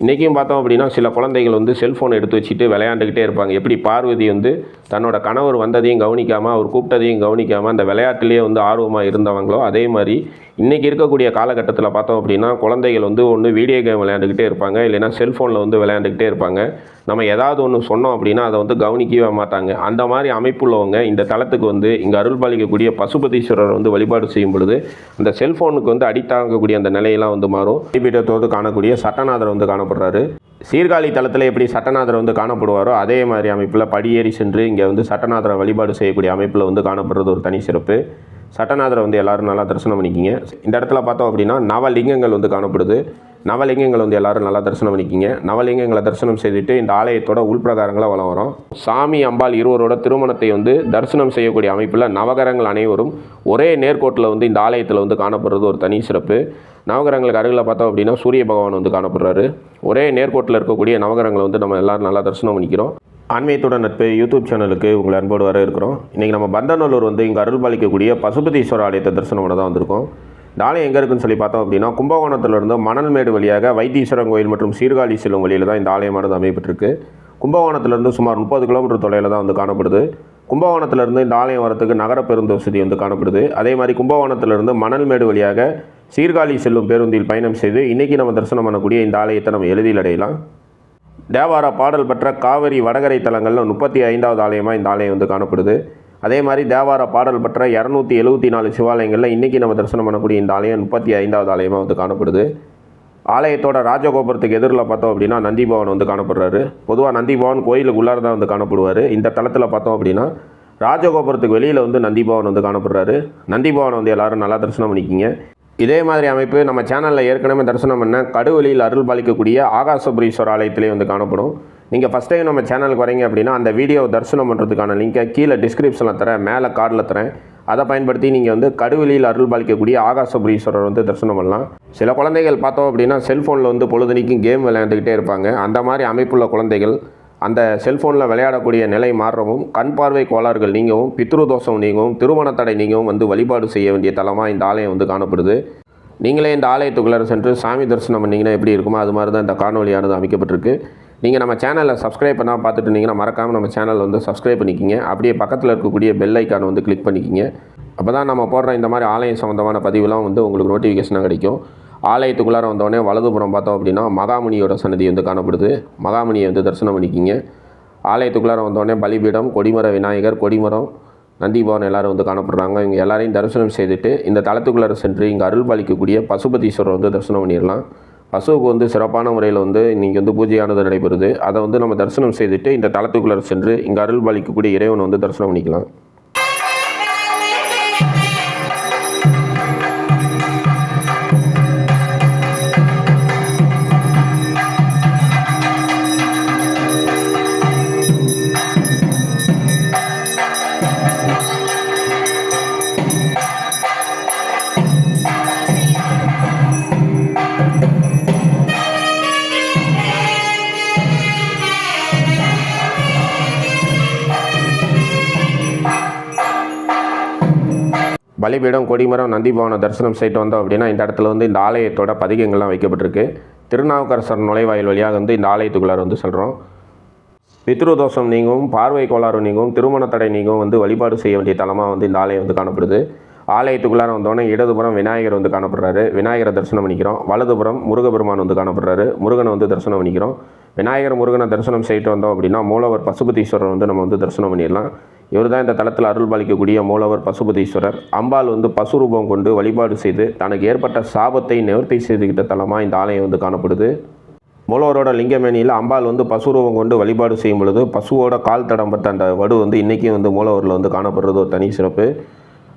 இன்றைக்கும் பார்த்தோம் அப்படின்னா சில குழந்தைகள் வந்து செல்ஃபோன் எடுத்து வச்சுட்டு விளையாண்டுக்கிட்டே இருப்பாங்க. எப்படி? பார்வதி வந்து தன்னோட கணவர் வந்ததையும் கவனிக்காமல் அவர் கூப்பிட்டதையும் கவனிக்காமல் அந்த விளையாட்டுலேயே வந்து ஆர்வமாக இருந்தவங்களோ அதே மாதிரி இன்றைக்கி இருக்கக்கூடிய காலகட்டத்தில் பார்த்தோம் அப்படின்னா குழந்தைகள் வந்து ஒன்று வீடியோ கேம் விளையாண்டுக்கிட்டே இருப்பாங்க. இல்லைனா செல்ஃபோனில் வந்து விளையாண்டுக்கிட்டே இருப்பாங்க. நம்ம ஏதாவது ஒன்று சொன்னோம் அப்படின்னா அதை வந்து கவனிக்கவே மாட்டாங்க. அந்த மாதிரி அமைப்புள்ளவங்க இந்த தளத்துக்கு வந்து இங்கே அருள் பாலிக்கக்கூடிய பசுபதீஸ்வரர் வந்து வழிபாடு செய்யும் பொழுது அந்த செல்ஃபோனுக்கு வந்து அடிக்டாகக்கூடிய அந்த நிலையெல்லாம் வந்து மாறும். பீடத்தோடு காணக்கூடிய சட்டநாதர் வந்து காணப்படுறாரு சீர்காழி தளத்தில் எப்படி சட்டநாதர் வந்து காணப்படுவாரோ அதே மாதிரி அமைப்பில் படியேறி சென்று இங்கே வந்து சட்டநாதரை வழிபாடு செய்யக்கூடிய அமைப்பில் வந்து காணப்படுறது ஒரு தனி சிறப்பு. சட்டநாதரை வந்து எல்லாரும் நல்லா தரிசனம் பண்ணிக்கிங்க. இந்த இடத்துல பார்த்தோம் அப்படின்னா நவலிங்கங்கள் வந்து காணப்படுது. நவலிங்கங்கள் வந்து எல்லாரும் நல்லா தரிசனம் பண்ணிக்கிங்க. நவலிங்கங்களை தரிசனம் செய்துட்டு இந்த ஆலயத்தோட உள்பிரகாரங்களை வளம் வரும். சாமி அம்பாள் இருவரோட திருமணத்தை வந்து தரிசனம் செய்யக்கூடிய அமைப்பில் நவகரங்கள் அனைவரும் ஒரே நேர்கோட்டில் வந்து இந்த ஆலயத்தில் வந்து காணப்படுறது ஒரு தனி சிறப்பு. நவகரங்களுக்கு அருகில் பார்த்தோம் அப்படின்னா சூரிய பகவான் வந்து காணப்படுறாரு. ஒரே நேர்கோட்டில் இருக்கக்கூடிய நவகரங்களை வந்து நம்ம எல்லாரும் நல்லா தரிசனம் பண்ணிக்கிறோம். ஆன்மீகத்துடன் நட்பு யூடியூப் சேனலுக்கு உங்களை அன்போடு வர இருக்கிறோம். இன்றைக்கி நம்ம பந்தநல்லூர் வந்து இங்கே அருள் பாலிக்கக்கூடிய பசுபதீஸ்வரர் ஆலயத்தை தரிசனமாக தான் வந்திருக்கோம். இந்த ஆலயம் எங்கே இருக்குன்னு சொல்லி பார்த்தோம் அப்படின்னா கும்பகோணத்திலிருந்து மணல்மேடு வழியாக வைத்தீஸ்வரன் கோயில் மற்றும் சீர்காழி செல்லும் வழியில் தான் இந்த ஆலயமானது அமைப்பட்டிருக்கு கும்பகோணத்திலிருந்து சுமார் முப்பது கிலோமீட்டர் தொலைவில் தான் வந்து காணப்படுது. கும்பகோணத்திலிருந்து இந்த ஆலயம் வரத்துக்கு நகர பேருந்து வசதி வந்து காணப்படுது. அதே மாதிரி கும்பகோணத்திலிருந்து மணல்மேடு வழியாக சீர்காழி செல்லும் பேருந்தில் பயணம் செய்து இன்றைக்கி நம்ம தரிசனம் பண்ணக்கூடிய இந்த ஆலயத்தை நம்ம எளிதில் அடையலாம். தேவாரா பாடல் பெற்ற காவிரி வடகரை தலங்களில் முப்பத்தி ஐந்தாவது ஆலயமாக இந்த ஆலயம் வந்து காணப்படுது. அதே மாதிரி தேவாரா பாடல் பெற்ற இரநூத்தி எழுபத்தி நாலு சிவாலயங்களில் இன்றைக்கி நம்ம தரிசனம் பண்ணக்கூடிய இந்த ஆலயம் முப்பத்தி ஐந்தாவது ஆலயமாக வந்து காணப்படுது. ஆலயத்தோட ராஜகோபுரத்துக்கு எதிரில் பார்த்தோம் அப்படின்னா நந்திபவன் வந்து காணப்படுறாரு. பொதுவாக நந்திபவன் கோயிலுக்கு உள்ளார தான் வந்து காணப்படுவார். இந்த தளத்தில் பார்த்தோம் அப்படின்னா ராஜகோபுரத்துக்கு வெளியில் வந்து நந்திபவன் வந்து காணப்படுறாரு. நந்திபவன் வந்து எல்லோரும் நல்லா தரிசனம் பண்ணிக்கிங்க. இதே மாதிரி அமைப்பு நம்ம சேனலில் ஏற்கனவே தரிசனம் பண்ண கடுவெளியில் அருள் பாலிக்கக்கூடிய ஆகாசபுரீஸ்வரர் ஆலயத்திலே வந்து காணப்படும். நீங்கள் ஃபஸ்ட் டைம் நம்ம சேனலுக்கு வரீங்க அப்படின்னா அந்த வீடியோவை தரிசனம் பண்ணுறதுக்கான லிங்கை கீழே டிஸ்கிரிப்ஷனில் தரேன் மேலே கார்டில் தரேன். அதை பயன்படுத்தி நீங்கள் வந்து கடுவெளியில் அருள் பாலிக்கக்கூடிய ஆகாசபுரீஸ்வரர் வந்து தரிசனம் பண்ணலாம். சில குழந்தைகள் பார்த்தோம் அப்படின்னா செல்ஃபோனில் வந்து பொழுதுனிக்கும் கேம் விளையாண்டுக்கிட்டே இருப்பாங்க. அந்த மாதிரி அமைப்புள்ள குழந்தைகள் அந்த செல்ஃபோனில் விளையாடக்கூடிய நிலை மாறவும் கண் பார்வை கோளாறுகள் நீங்கவும் பித்ரு தோஷம் நீங்கவும் திருமண தடை நீங்கவும் வந்து வழிபாடு செய்ய வேண்டிய தலமாக இந்த ஆலயம் வந்து காணப்படுது. நீங்களே இந்த ஆலயத்துக்குள்ளே சென்று சாமி தரிசனம் பண்ணிங்கன்னா எப்படி இருக்குமோ அது மாதிரி தான் இந்த காணொலியானது அமைக்கப்பட்டிருக்கு. நீங்கள் நம்ம சேனலில் சப்ஸ்கிரைப் பண்ணால் பார்த்துட்டு இருந்தீங்கன்னா மறக்காமல் நம்ம சேனலை வந்து சப்ஸ்கிரைப் பண்ணிக்கிங்க. அப்படியே பக்கத்தில் இருக்கக்கூடிய பெல் ஐக்கான் வந்து கிளிக் பண்ணிக்கிங்க. அப்போ தான் நம்ம போடுற இந்த மாதிரி ஆலயம் சம்மந்தமான பதிவுலாம் வந்து உங்களுக்கு நோட்டிஃபிகேஷனாக கிடைக்கும். ஆலயத்துக்குள்ளார வந்தோடனே வலதுபுறம் பார்த்தோம் அப்படின்னா மகாமுனியோட சன்னதி வந்து காணப்படுது. மகாமுனியை வந்து தரிசனம் பண்ணிக்கிங்க. ஆலயத்துக்குள்ளார வந்தோடனே பலிபீடம் கொடிமர விநாயகர் கொடிமரம் நந்திபவன் எல்லாரும் வந்து காணப்படுறாங்க. இங்கே எல்லாரையும் தரிசனம் செய்துட்டு இந்த தளத்துக்குள்ளார சென்று இங்கே அருள் பாலிக்கக்கூடிய பசுபதீஸ்வரர் வந்து தரிசனம் பண்ணிடலாம். பசுவுக்கு வந்து சிறப்பான முறையில் வந்து இன்றைக்கி வந்து பூஜையானது நடைபெறுது. அதை வந்து நம்ம தரிசனம் செய்துட்டு இந்த தலத்துக்குள்ளார சென்று இங்கே அருள் பாலிக்கக்கூடிய இறைவனை வந்து தரிசனம் பண்ணிக்கலாம். பலிபீடம் கொடிமரம் நந்திபவனை தரிசனம் செய்துட்டு வந்தோம் அப்படின்னா இந்த இடத்துல வந்து இந்த ஆலயத்தோட பதிகங்கள்லாம் வைக்கப்பட்டிருக்கு. திருநாவுக்கரசர் நுழைவாயில் வழியாக வந்து இந்த ஆலயத்துக்குள்ளார வந்து சொல்கிறோம் பித்ருதோஷம் நீங்கும் நீங்கவும் பார்வை கோளாறு நீங்கவும் திருமண தடை நீங்கவும் வந்து வழிபாடு செய்ய வேண்டிய தலமாக வந்து இந்த ஆலயம் வந்து காணப்படுது. ஆலயத்துக்குள்ளார வந்தோடனே இடதுபுறம் விநாயகர் வந்து காணப்படுறாரு. விநாயகரை தரிசனம் பண்ணிக்கிறோம். வலதுபுறம் முருகபெருமான் வந்து காணப்படுறாரு. முருகனை வந்து தரிசனம் பண்ணிக்கிறோம். விநாயகர் முருகனை தரிசனம் செய்துட்டு வந்தோம் அப்படின்னா மூலவர் பசுபதீஸ்வரர் வந்து நம்ம வந்து தரிசனம் பண்ணிடலாம். இவர் தான் இந்த தளத்தில் அருள் பாலிக்கக்கூடிய மூலவர் பசுபதீஸ்வரர். அம்பாள் வந்து பசு ரூபம் கொண்டு வழிபாடு செய்து தனக்கு ஏற்பட்ட சாபத்தை நிவர்த்தி செய்துக்கிட்ட தலமாக இந்த ஆலயம் வந்து காணப்படுது. மூலவரோட லிங்கமேனியில் அம்பாள் வந்து பசு ரூபம் கொண்டு வழிபாடு செய்யும் பொழுது பசுவோட கால் தடம் பட்ட அந்த வடு வந்து இன்றைக்கும் வந்து மூலவரில் வந்து காணப்படுறது ஒரு தனி சிறப்பு.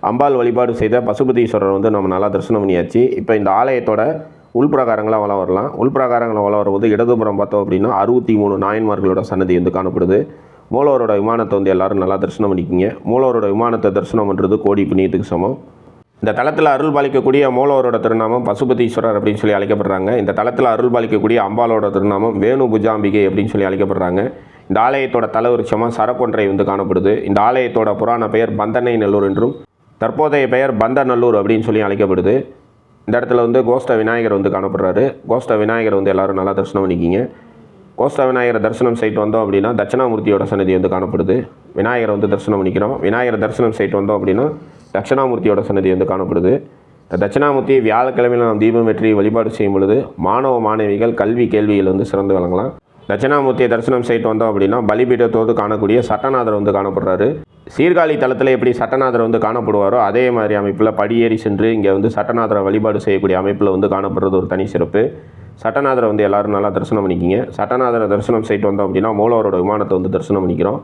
அம்பாள் வழிபாடு செய்த பசுபதீஸ்வரர் வந்து நம்ம நல்லா தரிசனம் பண்ணியாச்சு. இப்போ இந்த ஆலயத்தோட உள்பிரகாரங்களாக வள வரலாம். உள்பிரகாரங்களை வள வரும்போது இடதுபுறம் பார்த்தோம் அப்படின்னா அறுபத்தி மூணு நாயன்மார்களோட சன்னதி வந்து காணப்படுது. மூலவரோட விமானத்தை வந்து எல்லாரும் நல்லா தரிசனம் பண்ணிக்கிங்க. மூலவரோட விமானத்தை தரிசனம் பண்ணுறது கோடி புண்ணியத்துக்கு சமம். இந்த தளத்தில் அருள் பாலிக்கக்கூடிய மூலவரோட திருநாமம் பசுபதீஸ்வரர் அப்படின்னு சொல்லி அழைக்கப்படுறாங்க. இந்த தளத்தில் அருள் பாலிக்கக்கூடிய அம்பாலோட திருநாமம் வேணு புஜாம்பிகை அப்படின்னு சொல்லி அழைக்கப்படுறாங்க. இந்த ஆலயத்தோட தலவிருட்சமாக சரக்கொன்றை வந்து காணப்படுது. இந்த ஆலயத்தோட புராண பெயர் பந்தனை நல்லூர் என்றும் தற்போதைய பெயர் பந்தநல்லூர் அப்படின்னு சொல்லி அழைக்கப்படுது. இந்த இடத்துல வந்து கோஷ்ட விநாயகர் வந்து காணப்படுறாரு. கோஷ்ட விநாயகர் வந்து எல்லாரும் நல்லா தரிசனம் பண்ணிக்கிங்க. கோஷ்ட விநாயகரை தரிசனம் சைட் வந்தோம் அப்படின்னா தட்சிணாமூர்த்தியோட சன்னதி வந்து காணப்படுது. விநாயகரை வந்து தரிசனம் பண்ணிக்கிறோம். விநாயகரை தரிசனம் சைட் வந்தோம் அப்படின்னா தட்சிணாமூர்த்தியோட சன்னதி வந்து காணப்படுது. இந்த தட்சிணாமூர்த்தி வியாழக்கிழமையில் நாம் தீபம் வெற்றி வழிபாடு செய்யும் பொழுது மாணவ மாணவிகள் கல்வி கேள்வியில் வந்து சிறந்து விளங்கலாம். தட்சிணாமூர்த்தியை தரிசனம் செய்யிட்டு வந்தோம் அப்படின்னா பலிபீடத்தோடு காணக்கூடிய சட்டநாதர் வந்து காணப்படுறாரு. சீர்காழி தளத்தில் எப்படி சட்டநாதர் வந்து காணப்படுவாரோ அதே மாதிரி அமைப்பில் படியேறி சென்று இங்கே வந்து சட்டநாதரை வழிபாடு செய்யக்கூடிய அமைப்பில் வந்து காணப்படுறது ஒரு தனி சிறப்பு. சட்டநாதரை வந்து எல்லாரும் நல்லா தரிசனம் பண்ணிக்கிங்க. சட்டநாதரை தரிசனம் செய்யிட்டு வந்தோம் அப்படின்னா மூலவரோட விமானத்தை வந்து தரிசனம் பண்ணிக்கிறோம்.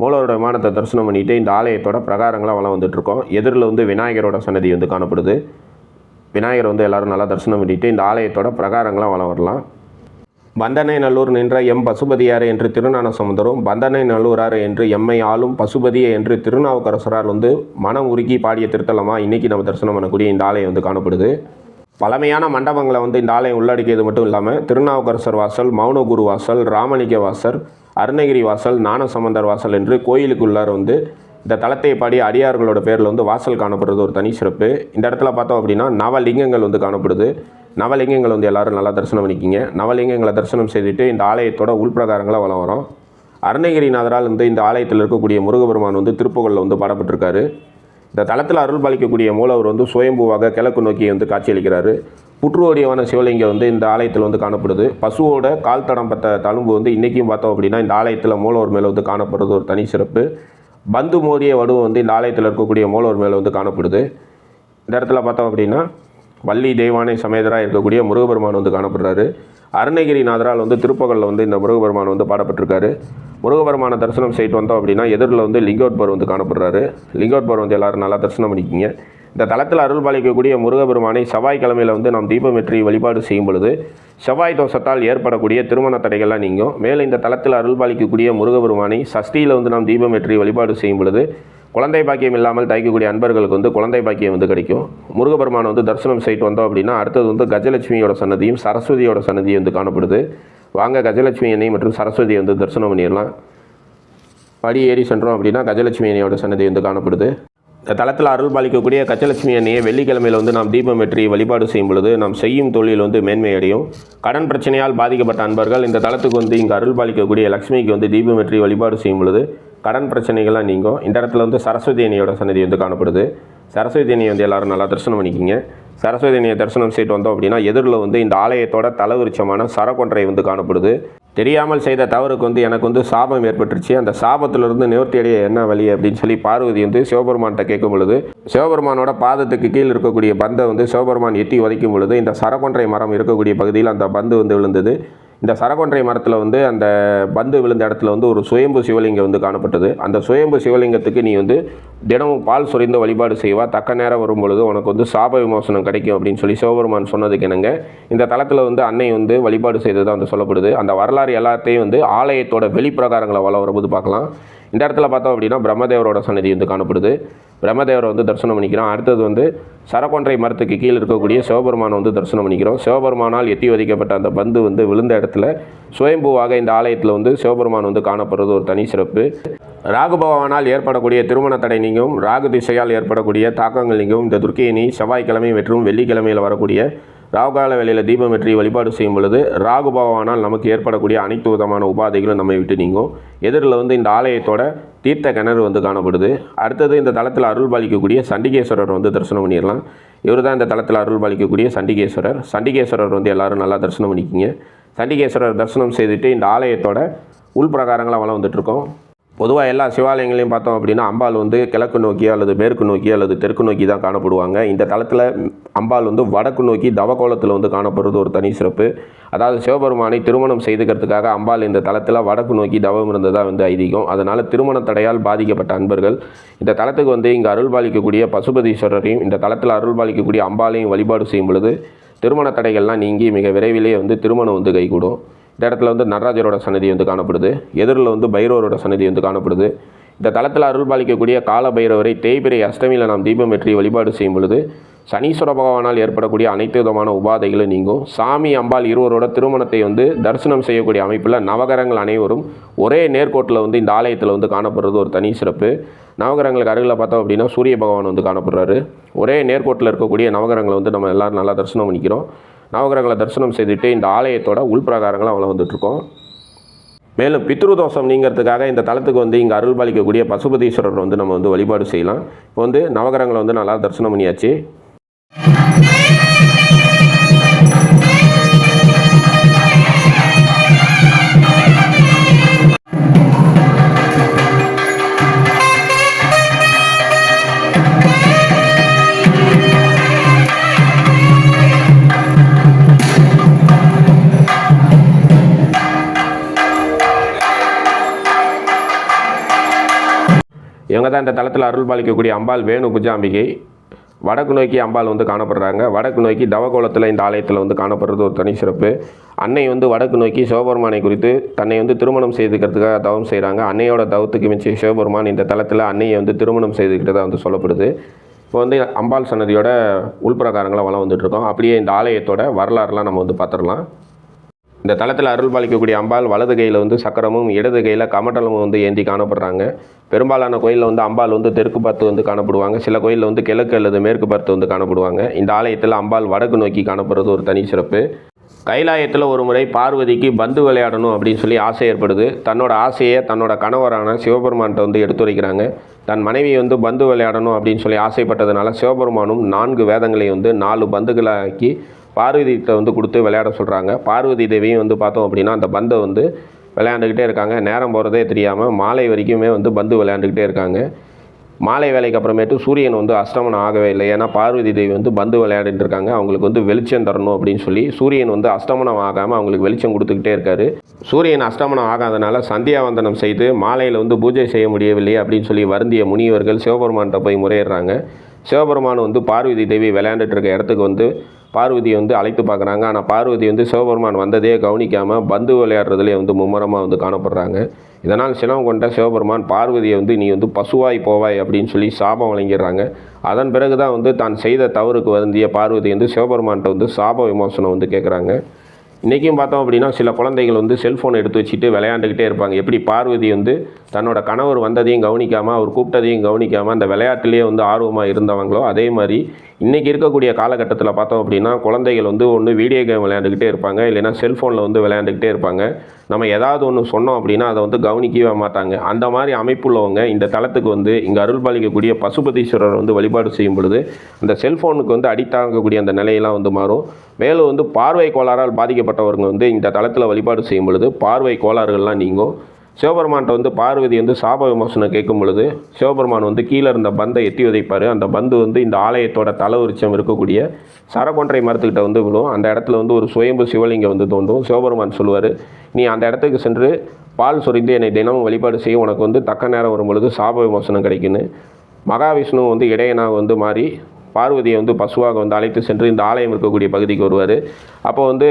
மூலவரோட விமானத்தை தரிசனம் பண்ணிவிட்டு இந்த ஆலயத்தோட பிரகாரங்களாக வளம் வந்துட்டுருக்கோம். எதிரில் வந்து விநாயகரோட சன்னதி வந்து காணப்படுது. விநாயகர் வந்து எல்லாரும் நல்லா தரிசனம் பண்ணிவிட்டு இந்த ஆலயத்தோட பிரகாரங்களாக வளம் வரலாம். பந்தனை நல்லூர் நின்ற எம் பசுபதியார் என்று திருநான சமுதரும் பந்தனை நல்லூரார் என்று எம்மை ஆளும் பசுபதியை என்று திருநாவுக்கரசரார் வந்து மனம் உருக்கி பாடிய திருத்தலமாக இன்றைக்கி நம்ம தரிசனம் பண்ணக்கூடிய இந்த ஆலயம் வந்து காணப்படுது. பழமையான மண்டபங்களை வந்து இந்த ஆலயம் உள்ளடக்கியது மட்டும் இல்லாமல் திருநாவுக்கரசர் வாசல் மௌனகுரு வாசல் ராமலிங்க வாசல் அருணகிரி வாசல் ஞானசம்பந்தர் வாசல் என்று கோயிலுக்குள்ளார வந்து இந்த தளத்தை பாடி அடியார்களோட பேரில் வந்து வாசல் காணப்படுறது ஒரு தனி சிறப்பு. இந்த இடத்துல பார்த்தோம் அப்படின்னா நவலிங்கங்கள் வந்து காணப்படுது. நவலிங்கங்கள் வந்து எல்லாரும் நல்லா தரிசனம் பண்ணிக்கிங்க. நவலிங்கங்களை தரிசனம் செய்துட்டு இந்த ஆலயத்தோட உள்பிரகாரங்களை வளம் வரும். அருணகிரிநாதரால் வந்து இந்த ஆலயத்தில் இருக்கக்கூடிய முருகபெருமான் வந்து திருப்புகழில் வந்து பாடப்பட்டிருக்காரு. இந்த தளத்தில் அருள் பாலிக்கக்கூடிய மூலவர் வந்து சுயம்புவாக கிழக்கு நோக்கி வந்து காட்சியளிக்கிறாரு. புற்றுவடிவான சிவலிங்கம் வந்து இந்த ஆலயத்தில் வந்து காணப்படுது. பசுவோட கால் தடம் பட்ட தழும்பு வந்து இன்றைக்கும் பார்த்தோம் அப்படின்னா இந்த ஆலயத்தில் மூலவர் மேலே வந்து காணப்படுறது ஒரு தனி சிறப்பு. பந்து மோதிய வடுவம் வந்து இந்த ஆலயத்தில் இருக்கக்கூடிய மூலவர் மேலே வந்து காணப்படுது. இந்த இடத்துல பார்த்தோம் அப்படின்னா வள்ளி தெய்வானை சமேதராக இருக்கக்கூடிய முருகபெருமான் வந்து காணப்படுறாரு. அருணகிரிநாதரால் வந்து திருப்பகலில் வந்து இந்த முருகபெருமான் வந்து பாடப்பட்டிருக்காரு. முருகபெருமான தரிசனம் செய்யிட்டு வந்தோம் அப்படின்னா எதிரில் வந்து லிங்கோட்பர் வந்து காணப்படுறாரு. லிங்கோட்பர் வந்து எல்லாரும் நல்லா தரிசனம் பண்ணிக்கிங்க. இந்த தளத்தில் அருள் பாலிக்கக்கூடிய முருகபெருமானை செவ்வாய்க்கிழமையில் வந்து நாம் தீபம் வெற்றி வழிபாடு செய்யும் பொழுது செவ்வாய் தோஷத்தால் ஏற்படக்கூடிய திருமண தடைகள்லாம் நீங்கும். மேலே இந்த தளத்தில் அருள் பாலிக்கக்கூடிய முருகபெருமானை சஷ்டியில் வந்து நாம் தீபம் வெற்றி வழிபாடு செய்யும் பொழுது குழந்தை பாக்கியம் இல்லாமல் தயக்கக்கூடிய அன்பர்களுக்கு வந்து குழந்தை பாக்கியம் வந்து கிடைக்கும். முருகபெருமானை வந்து தரிசனம் செய்யிட்டு வந்தோம் அப்படின்னா அடுத்தது வந்து கஜலட்சுமியோட சன்னதியும் சரஸ்வதியோட சன்னதியும் வந்து காணப்படுது. வாங்க கஜலட்சுமி அன்னை மற்றும் சரஸ்வதி வந்து தரிசனம் பண்ணிடலாம். படி ஏறி சென்றோம் அப்படின்னா கஜலட்சுமி அன்னையோட சன்னதி வந்து காணப்படுது. இந்த தளத்தில் அருள் பாலிக்கக்கூடிய கஜலட்சுமி அன்னையை வெள்ளிக்கிழமையில் வந்து நாம் தீபம் வெற்றி வழிபாடு செய்யும் பொழுது நாம் செய்யும் தொழில் வந்து மேன்மை அடையும். கடன் பிரச்சனையால் பாதிக்கப்பட்ட அன்பர்கள் இந்த தளத்துக்கு வந்து இங்கே அருள் பாலிக்கக்கூடிய லக்ஷ்மிக்கு வந்து தீபம் வெற்றி வழிபாடு செய்யும் பொழுது கடன் பிரச்சனைகள்லாம் நீங்கும். இந்த இடத்துல வந்து சரஸ்வதி அன்னையோட சன்னதி வந்து காணப்படுது. சரஸ்வதி அன்னையை வந்து எல்லாரும் நல்லா தரிசனம் பண்ணிக்கிங்க. சரஸ்வதி அன்னையை தரிசனம் செய்யிட்டு வந்தோம் அப்படின்னா எதிரில் வந்து இந்த ஆலயத்தோட தலைவிருச்சமான சரக்கொன்றை வந்து காணப்படுது. தெரியாமல் செய்த தவறுக்கு வந்து எனக்கு வந்து சாபம் ஏற்பட்டுருச்சு. அந்த சாபத்திலிருந்து நிவர்த்தி அடைய என்ன வழி அப்படின்னு சொல்லி பார்வதி வந்து சிவபெருமான்கிட்ட கேட்கும் பொழுது சிவபெருமானோட பாதத்துக்கு கீழ் இருக்கக்கூடிய பந்தை வந்து சிவபெருமான் எட்டி உதைக்கும் பொழுது இந்த சரக்கொன்றை மரம் இருக்கக்கூடிய பகுதியில் அந்த பந்து வந்து விழுந்தது. இந்த சரகொன்றை மரத்தில் வந்து அந்த பந்து விழுந்த இடத்துல வந்து ஒரு சுயம்பு சிவலிங்கம் வந்து காணப்பட்டது. அந்த சுயம்பு சிவலிங்கத்துக்கு நீ வந்து தினமும் பால் சுரிந்து வழிபாடு செய்வா. தக்க நேரம் வரும் பொழுது உனக்கு வந்து சாப விமோசனம் கிடைக்கும் அப்படின்னு சொல்லி சிவபெருமான் சொன்னதுக்கு என்னங்க இந்த தளத்தில் வந்து அன்னை வந்து வழிபாடு செய்ததாக வந்து சொல்லப்படுது. அந்த வரலாறு எல்லாத்தையும் வந்து ஆலயத்தோட வெளிப்பிரகாரங்களை வள வரும்போது பார்க்கலாம். இந்த இடத்துல பார்த்தோம் அப்படின்னா பிரம்மதேவரோட சன்னதி வந்து காணப்படுது. பிரம்மதேவரை வந்து தரிசனம் பண்ணிக்கிறோம். அடுத்தது வந்து சரக்கொன்றை மரத்துக்கு கீழே இருக்கக்கூடிய சிவபெருமானை வந்து தரிசனம் பண்ணிக்கிறோம். சிவபெருமானால் எட்டி வதிக்கப்பட்ட அந்த பந்து வந்து விழுந்த இடத்துல சுயம்புவாக இந்த ஆலயத்தில் வந்து சிவபெருமான் வந்து காணப்படுறது ஒரு தனி சிறப்பு. ராகு பகவானால் ஏற்படக்கூடிய திருமண தடை நீங்கும். ராகு திசையால் ஏற்படக்கூடிய தாக்கங்கள் நீங்கும். இந்த துர்க்கையினி செவ்வாய்க்கிழமை மற்றும் வெள்ளிக்கிழமையில் வரக்கூடிய ராகுகால வேலையில் தீபம் வெற்றி வழிபாடு செய்யும் பொழுது ராகு பகவானால் நமக்கு ஏற்படக்கூடிய அனைத்து விதமான உபாதைகளும் நம்மை விட்டு நீங்கும். எதிரில் வந்து இந்த ஆலயத்தோட தீர்த்த கிணறு வந்து காணப்படுது. அடுத்தது இந்த தளத்தில் அருள் பாலிக்கக்கூடிய சண்டிகேஸ்வரர் வந்து தரிசனம் பண்ணிடலாம் இவர் தான் இந்த தளத்தில் அருள் பாலிக்கக்கூடிய சண்டிகேஸ்வரர். சண்டிகேஸ்வரர் வந்து எல்லாரும் நல்லா தரிசனம் பண்ணிக்கிங்க. சண்டிகேஸ்வரர் தரிசனம் செய்துட்டு இந்த ஆலயத்தோட உள்பிரகாரங்களாக வளம் வந்துட்டுருக்கோம் பொதுவாக எல்லா சிவாலயங்களையும் பார்த்தோம் அப்படின்னா அம்பாள் வந்து கிழக்கு நோக்கி அல்லது மேற்கு நோக்கி அல்லது தெற்கு நோக்கி தான் காணப்படுவாங்க. இந்த தளத்தில் அம்பாள் வந்து வடக்கு நோக்கி தவக்கோலத்தில் வந்து காணப்படுறது ஒரு தனி சிறப்பு. அதாவது சிவபெருமானை திருமணம் செய்துக்கிறதுக்காக அம்பாள் இந்த தளத்தில் வடக்கு நோக்கி தவம் இருந்ததாக வந்து ஐதீகம். அதனால் திருமண தடையால் பாதிக்கப்பட்ட அன்பர்கள் இந்த தளத்துக்கு வந்து இங்கே அருள் பாலிக்கக்கூடிய பசுபதீஸ்வரரையும் இந்த தளத்தில் அருள் பாலிக்கக்கூடிய அம்பாளையும் வழிபாடு செய்யும் பொழுது திருமண தடைகள்லாம் நீங்கி மிக விரைவிலேயே வந்து திருமணம் வந்து கைகூடும். இந்த இடத்துல வந்து நடராஜரோட சன்னதி வந்து காணப்படுது. எதிரில் வந்து பைரவரோட சன்னதி வந்து காணப்படுது. இந்த தளத்தில் அருள் பாலிக்கக்கூடிய கால பைரவரை தேய்பிரை அஷ்டமியில் நாம் தீபம் ஏற்றி வழிபாடு செய்யும் பொழுது சனீஸ்வர பகவானால் ஏற்படக்கூடிய அனைத்து விதமான உபாதைகளும் நீங்கும். சாமி அம்பாள் இருவரோட திருமணத்தை வந்து தரிசனம் செய்யக்கூடிய அமைப்பில் நவகரங்கள் அனைவரும் ஒரே நேர்கோட்டில் வந்து இந்த ஆலயத்தில் வந்து காணப்படுறது ஒரு தனி சிறப்பு. நவகரங்களுக்கு அருகில் பார்த்தோம் அப்படின்னா சூரிய பகவான் வந்து காணப்படுறாரு. ஒரே நேர்கோட்டில் இருக்கக்கூடிய நவகரங்களை வந்து நம்ம எல்லோரும் நல்லா தரிசனம் பண்ணிக்கிறோம். நவகிரகங்களை தரிசனம் செய்துட்டு இந்த ஆலயத்தோட உள்பிரகாரங்களை அவ்வளோ வந்துட்ருக்கோம் மேலும் பித்ருதோஷம் நீங்கிறதுக்காக இந்த தளத்துக்கு வந்து இங்கே அருள் பாலிக்கக்கூடிய பசுபதீஸ்வரர் வந்து நம்ம வந்து வழிபாடு செய்யலாம். இப்போ வந்து நவகிரகங்களை வந்து நல்லா தரிசனம் பண்ணியாச்சு. இவங்க தான் இந்த தளத்தில் அருள் பாலிக்கக்கூடிய அம்பாள் வேணு புஜாம்பிகை. வடக்கு நோக்கி அம்பாள் வந்து காணப்படுறாங்க. வடக்கு நோக்கி தவகோலத்தில் இந்த ஆலயத்தில் வந்து காணப்படுறது ஒரு தனி சிறப்பு. அன்னை வந்து வடக்கு நோக்கி சிவபெருமானை குறித்து தன்னை வந்து திருமணம் செய்துக்கிறதுக்காக தவம் செய்கிறாங்க அன்னையோட தவத்துக்கு மிஞ்சி சிவபெருமான் இந்த தளத்தில் அன்னையை வந்து திருமணம் செய்துக்கிட்டதாக வந்து சொல்லப்படுது. இப்போ வந்து அம்பாள் சன்னதியோட உள்பிரகாரங்களை வளம் வந்துட்டுருக்கோம் அப்படியே இந்த ஆலயத்தோட வரலாறுலாம் நம்ம வந்து பார்த்துடலாம். இந்த தளத்தில் அருள் பாலிக்கக்கூடிய அம்பாள் வலது கையில் வந்து சக்கரமும் இடது கையில் கமட்டலமும் வந்து ஏந்தி காணப்படுறாங்க. பெரும்பாலான கோயிலில் வந்து அம்பாள் வந்து தெற்கு பார்த்து வந்து காணப்படுவாங்க. சில கோயிலில் வந்து கிழக்கு அல்லது மேற்கு பார்த்து வந்து காணப்படுவாங்க. இந்த ஆலயத்தில் அம்பாள் வடக்கு நோக்கி காணப்படுறது ஒரு தனி சிறப்பு. கைலாயத்தில் ஒரு முறை பார்வதிக்கு பந்து விளையாடணும் அப்படின்னு சொல்லி ஆசை ஏற்படுது. தன்னோட ஆசையை தன்னோட கணவரான சிவபெருமான்கிட்ட வந்து எடுத்துரைக்கிறாங்க. தன் மனைவி வந்து பந்து விளையாடணும் அப்படின்னு சொல்லி ஆசைப்பட்டதுனால சிவபெருமானும் நான்கு வேதங்களை வந்து நாலு பந்துகளாக்கி பார்வதிகிட்ட வந்து கொடுத்து விளையாட சொல்கிறாங்க பார்வதி தேவியும் வந்து பார்த்தோம் அப்படின்னா அந்த பந்தை வந்து விளையாண்டுக்கிட்டே இருக்காங்க. நேரம் போகிறதே தெரியாமல் மாலை வரைக்குமே வந்து பந்து விளையாண்டுக்கிட்டே இருக்காங்க. மாலை வேலைக்கு அப்புறமேட்டு சூரியன் வந்து அஸ்தமனம் ஆகவே இல்லை. ஏன்னா பார்வதி தேவி வந்து பந்து விளையாடிட்டு இருக்காங்க. அவங்களுக்கு வந்து வெளிச்சம் தரணும் அப்படின்னு சொல்லி சூரியன் வந்து அஸ்தமனம் ஆகாமல் அவங்களுக்கு வெளிச்சம் கொடுத்துக்கிட்டே இருக்காரு. சூரியன் அஸ்தமனம் ஆகாதனால சந்தியாவந்தனம் செய்து மாலையில் வந்து பூஜை செய்ய முடியவில்லை அப்படின்னு சொல்லி வருந்திய முனிவர்கள் சிவபெருமான்கிட்ட போய் முறையிடுறாங்க. சிவபெருமான் வந்து பார்வதி தேவி விளையாண்டுட்டு இருக்க இடத்துக்கு வந்து பார்வதியை வந்து அழைத்து பார்க்குறாங்க. ஆனால் பார்வதி வந்து சிவபெருமான் வந்ததே கவனிக்காமல் பந்து விளையாடுறதுலேயே வந்து மும்முரமாக வந்து காணப்படுறாங்க. இதனால் சினம் கொண்ட சிவபெருமான் பார்வதியை வந்து நீ வந்து பசுவாய் போவாய் அப்படின்னு சொல்லி சாபம் வழங்கிடுறாங்க. அதன் பிறகு தான் வந்து தான் செய்த தவறுக்கு வருந்திய பார்வதி வந்து சிவபெருமான்கிட்ட வந்து சாப விமோசனம் வந்து கேட்குறாங்க இன்றைக்கும் பார்த்தோம் அப்படின்னா சில குழந்தைகள் வந்து செல்ஃபோன் எடுத்து வச்சுட்டு விளையாண்டுக்கிட்டே இருப்பாங்க. எப்படி பார்வதி வந்து தன்னோட கணவர் வந்ததையும் கவனிக்காமல் அவர் கூப்பிட்டதையும் கவனிக்காமல் அந்த விளையாட்டுலேயே வந்து ஆர்வமாக இருந்தவங்களோ அதே மாதிரி இன்றைக்கி இருக்கக்கூடிய காலகட்டத்தில் பார்த்தோம் அப்படின்னா குழந்தைகள் வந்து ஒன்று வீடியோ கேம் விளையாண்டுக்கிட்டே இருப்பாங்க இல்லைன்னா செல்ஃபோனில் வந்து விளையாண்டுக்கிட்டே இருப்பாங்க. நம்ம ஏதாவது ஒன்று சொன்னோம் அப்படின்னா அதை வந்து கவனிக்கவே மாட்டாங்க. அந்த மாதிரி அமைப்புள்ளவங்க இந்த தளத்துக்கு வந்து இங்கே அருள் பாலிக்கக்கூடிய பசுபதீஸ்வரர் வந்து வழிபாடு செய்யும் பொழுது அந்த செல்ஃபோனுக்கு வந்து அடித்தாங்கக்கூடிய அந்த நிலையெல்லாம் வந்து மாறும். மேலும் வந்து பார்வை கோளாறால் பாதிக்கப்பட்டவர்கள் வந்து இந்த தளத்தில் வழிபாடு செய்யும் பொழுது பார்வை கோளாறுகள்லாம் நீங்கும். சிவபெருமான்கிட்ட வந்து பார்வதி வந்து சாப விமோசனம் கேட்கும் பொழுது சிவபெருமான் வந்து கீழே இருந்த பந்தை எத்தி உதைப்பார். அந்த பந்து வந்து இந்த ஆலயத்தோட தலைவரிச்சம் இருக்கக்கூடிய சரகொன்றை மரத்துக்கிட்ட வந்து விழும். அந்த இடத்துல வந்து ஒரு சுயம்பு சிவலிங்கம் வந்து தோன்றும். சிவபெருமான் சொல்லுவார் நீ அந்த இடத்துக்கு சென்று பால் சொரிந்து என்னை தினமும் வழிபாடு செய்ய உனக்கு வந்து தக்க நேரம் வரும் பொழுது சாப விமோசனம் கிடைக்குன்னு மகாவிஷ்ணு வந்து இடையனாக வந்து மாறி பார்வதியை வந்து பசுவாக வந்து அழைத்து சென்று இந்த ஆலயம் இருக்கக்கூடிய பகுதிக்கு வருவார். அப்போ வந்து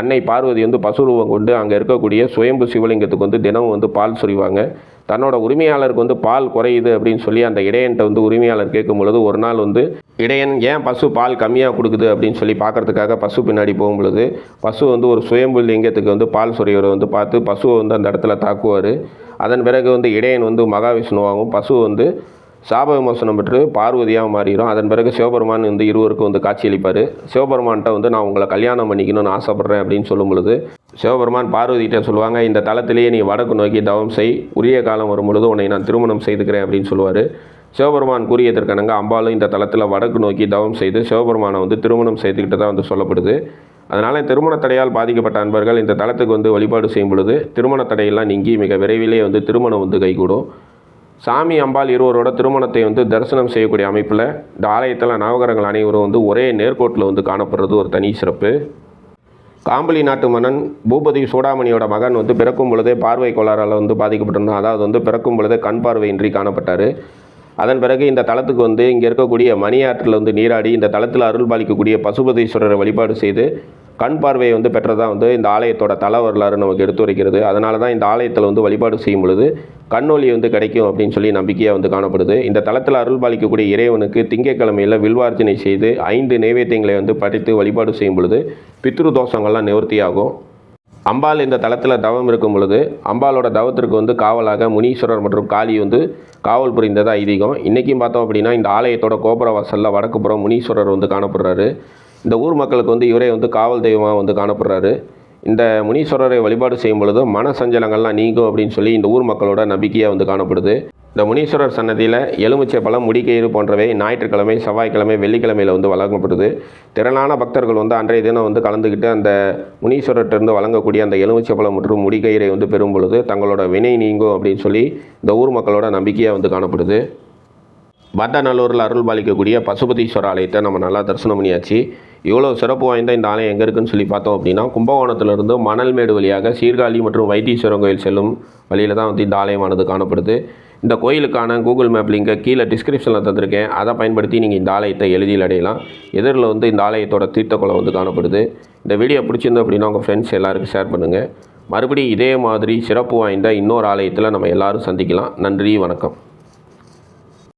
அன்னை பார்வதி வந்து பசுரூபம் கொண்டு அங்கே இருக்கக்கூடிய சுயம்பு சிவலிங்கத்துக்கு வந்து தினமும் வந்து பால் சொரிவாங்க. தன்னோட உரிமையாளருக்கு வந்து பால் குறையுது அப்படின்னு சொல்லி அந்த இடையன்ட்ட வந்து உரிமையாளர் கேட்கும் பொழுது ஒரு நாள் வந்து இடையன் ஏன் பசு பால் கம்மியாக கொடுக்குது? அப்படின்னு சொல்லி பார்க்கறதுக்காக பசு பின்னாடி போகும் பொழுது பசு வந்து ஒரு சுயம்பு லிங்கத்துக்கு வந்து பால் சொரியவரை வந்து பார்த்து பசுவை வந்து அந்த இடத்துல தாக்குவார். அதன் பிறகு வந்து இடையன் வந்து மகாவிஷ்ணுவாகவும் பசு வந்து சாப விமோசனம் பெற்று பார்வதியாக மாறிடும் அதன் பிறகு சிவபெருமான் வந்து இருவருக்கும் வந்து காட்சியளிப்பார் சிவபெருமான்கிட்ட வந்து நான் உங்களை கல்யாணம் பண்ணிக்கணும்னு ஆசைப்பட்றேன் அப்படின்னு சொல்லும் பொழுது சிவபெருமான் பார்வதிகிட்ட சொல்லுவாங்க இந்த தளத்திலேயே நீ வடக்கு நோக்கி தவம் செய். உரிய காலம் வரும் பொழுது உன்னை நான் திருமணம் செய்துக்கிறேன் அப்படின்னு சொல்லுவார். சிவபெருமான் கூறியதற்கனங்க அம்பாலும் இந்த தளத்தில் வடக்கு நோக்கி தவம் செய்து சிவபெருமானை வந்து திருமணம் செய்துக்கிட்டு தான் வந்து சொல்லப்படுது. அதனால் திருமண தடையால் பாதிக்கப்பட்ட அன்பர்கள் இந்த தளத்துக்கு வந்து வழிபாடு செய்யும் பொழுது திருமண தடையெல்லாம் நீங்கி மிக விரைவிலே வந்து திருமணம் வந்து கைகூடும். சாமி அம்பாள் இருவரோட திருமணத்தை வந்து தரிசனம் செய்யக்கூடிய அமைப்பில் இந்த ஆலயத்தில் நவகரங்கள் அனைவரும் வந்து ஒரே நேர்கோட்டில் வந்து காணப்படுறது ஒரு தனி சிறப்பு. காம்பளி நாட்டு மன்னன் பூபதி சூடாமணியோட மகன் வந்து பிறக்கும் பொழுதே பார்வை கோளாறால் வந்து பாதிக்கப்பட்டிருந்தான். அதாவது வந்து பிறக்கும் பொழுதே கண் பார்வையின்றி காணப்பட்டார். அதன் பிறகு இந்த தளத்துக்கு வந்து இங்கே இருக்கக்கூடிய மணியாற்றில் வந்து நீராடி இந்த தளத்தில் அருள் பாலிக்கக்கூடிய பசுபதீஸ்வரரை வழிபாடு செய்து கண் பார்வையை வந்து பெற்றதாக வந்து இந்த ஆலயத்தோட தல வரலாறு நமக்கு எடுத்து வைக்கிறது அதனால தான் இந்த ஆலயத்தில் வந்து வழிபாடு செய்யும் பொழுது கண்ணொலி வந்து கிடைக்கும் அப்படின்னு சொல்லி நம்பிக்கையாக வந்து காணப்படுது. இந்த தலத்தில் அருள் பாலிக்கக்கூடிய இறைவனுக்கு திங்கக்கிழமையில் வில்வார்ச்சனை செய்து ஐந்து நைவேத்தியங்களை வந்து படைத்து வழிபாடு செய்யும் பொழுது பித்ரு தோஷங்கள்லாம் நிவர்த்தியாகும். அம்பாள் இந்த தளத்தில் தவம் இருக்கும் பொழுது அம்பாளோட தவத்திற்கு வந்து காவலாக முனீஸ்வரர் மற்றும் காளி வந்து காவல் புரிந்ததாக ஐதீகம். இன்றைக்கும் பார்த்தோம் அப்படின்னா இந்த ஆலயத்தோட கோபுர வாசலில் வடக்குப்புறம் முனீஸ்வரர் வந்து காணப்படுறாரு. இந்த ஊர் மக்களுக்கு வந்து இவரே வந்து காவல் தெய்வமாக வந்து காணப்படுறாரு. இந்த முனீஸ்வரரை வழிபாடு செய்யும் பொழுது மன சஞ்சலங்கள்லாம் நீங்கும் அப்படின்னு சொல்லி இந்த ஊர் மக்களோட நம்பிக்கையாக வந்து காணப்படுது. இந்த முனீஸ்வரர் சன்னதியில் எலுமிச்சை பழம் முடிக்கயிறு போன்றவை ஞாயிற்றுக்கிழமை செவ்வாய்க்கிழமை வெள்ளிக்கிழமையில் வந்து வழங்கப்படுது. திரளான பக்தர்கள் வந்து அன்றைய தினம் வந்து கலந்துக்கிட்டு அந்த முனீஸ்வரர்கிட்டருந்து வழங்கக்கூடிய அந்த எலுமிச்சை பழம் மற்றும் முடிக்கயிறை வந்து பெறும் பொழுது தங்களோட வினை நீங்கும் அப்படின்னு சொல்லி இந்த ஊர் மக்களோட நம்பிக்கையாக வந்து காணப்படுது. வட்டநல்லூரில் அருள் பாலிக்கக்கூடிய பசுபதீஸ்வரர் ஆலயத்தை நம்ம நல்லா தரிசனம் பண்ணியாச்சு. இவ்வளோ சிறப்பு வாய்ந்த இந்த ஆலயம் எங்கே இருக்குன்னு சொல்லி பார்த்தோம் அப்படின்னா கும்பகோணத்திலிருந்து மணல்மேடு வழியாக சீர்காழி மற்றும் வைத்தீஸ்வரன் கோயில் செல்லும் வழியில் தான் வந்து இந்த ஆலயமானது காணப்படுது. இந்த கோயிலுக்கான கூகுள் மேப் லிங்கை கீழே டிஸ்கிரிப்ஷனில் தந்திருக்கேன். அதை பயன்படுத்தி நீங்கள் இந்த ஆலயத்தை எளிதில் அடையலாம். எதிரில் வந்து இந்த ஆலயத்தோட தீர்த்தக்குளம் வந்து காணப்படுது. இந்த வீடியோ பிடிச்சிருந்தோம் அப்படின்னா உங்கள் ஃப்ரெண்ட்ஸ் எல்லாருக்கும் ஷேர் பண்ணுங்கள் மறுபடியும் இதே மாதிரி சிறப்பு வாய்ந்த இன்னொரு ஆலயத்தில் நம்ம எல்லாரும் சந்திக்கலாம். நன்றி வணக்கம்.